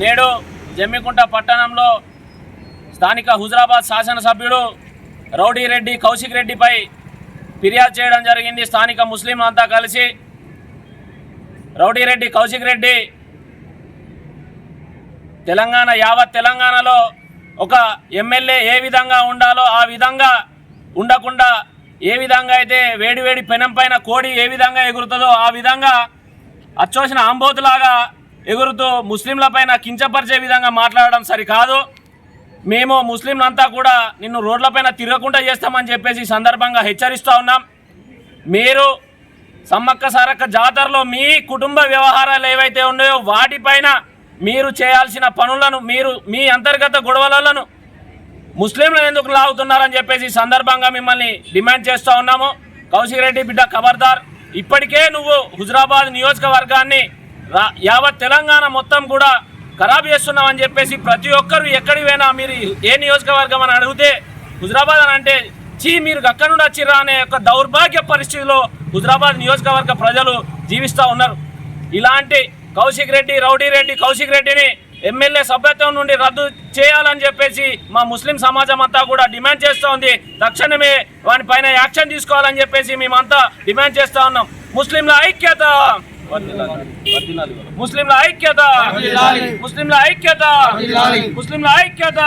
నేడు జమ్మికుంట పట్టణంలో స్థానిక హుజరాబాద్ శాసనసభ్యుడు రౌడీ రెడ్డి కౌశిక్ రెడ్డిపై ఫిర్యాదు చేయడం జరిగింది. స్థానిక ముస్లిం అంతా కలిసి రౌడీ రెడ్డి కౌశిక్ రెడ్డి తెలంగాణ యావత్ తెలంగాణలో ఒక ఎమ్మెల్యే ఏ విధంగా ఉండాలో ఆ విధంగా ఉండకుండా ఏ విధంగా అయితే వేడివేడి పెనం పైన కోడి ఏ విధంగా ఎగురుతుందో ఆ విధంగా అచ్చోసిన ఆంబోతులాగా ఎగురుతూ ముస్లింల పైన కించపరిచే విధంగా మాట్లాడడం సరికాదు. మేము ముస్లింలంతా కూడా నిన్ను రోడ్లపైన తిరగకుండా చేస్తామని చెప్పేసి సందర్భంగా హెచ్చరిస్తూ ఉన్నాం. మీరు సమ్మక్క సారక్క జాతరలో మీ కుటుంబ వ్యవహారాలు ఏవైతే ఉన్నాయో వాటిపైన మీరు చేయాల్సిన పనులను మీరు మీ అంతర్గత గొడవలను ముస్లింలు ఎందుకు లాగుతున్నారని చెప్పేసి సందర్భంగా మిమ్మల్ని డిమాండ్ చేస్తూ ఉన్నాము. కౌశిక్ రెడ్డి బిడ్డ ఖబర్దార్. ఇప్పటికే నువ్వు హుజరాబాద్ నియోజకవర్గాన్ని యావత్ తెలంగాణ మొత్తం కూడా ఖరాబ్ చేస్తున్నామని చెప్పేసి ప్రతి ఒక్కరు ఎక్కడికి పోయినా మీరు ఏ నియోజకవర్గం అని అడిగితే హుజరాబాద్ అని అంటే చీ మీరు అక్కడ నుండి వచ్చిరా అనే ఒక దౌర్భాగ్య పరిస్థితిలో హుజరాబాద్ నియోజకవర్గ ప్రజలు జీవిస్తూ ఉన్నారు. ఇలాంటి కౌశిక్ రెడ్డి రౌడీ రెడ్డి కౌశిక్ రెడ్డిని ఎమ్మెల్యే సభ్యత్వం నుండి రద్దు చేయాలని చెప్పేసి మా ముస్లిం సమాజం అంతా కూడా డిమాండ్ చేస్తూ ఉంది. తక్షణమే వాని పైన యాక్షన్ తీసుకోవాలని చెప్పేసి మేమంతా డిమాండ్ చేస్తూ ఉన్నాం. ముస్లింల ఐక్యత! ముస్లింల ఐక్యత ముస్లింల ఐక్యత ముస్లింల ఐక్యత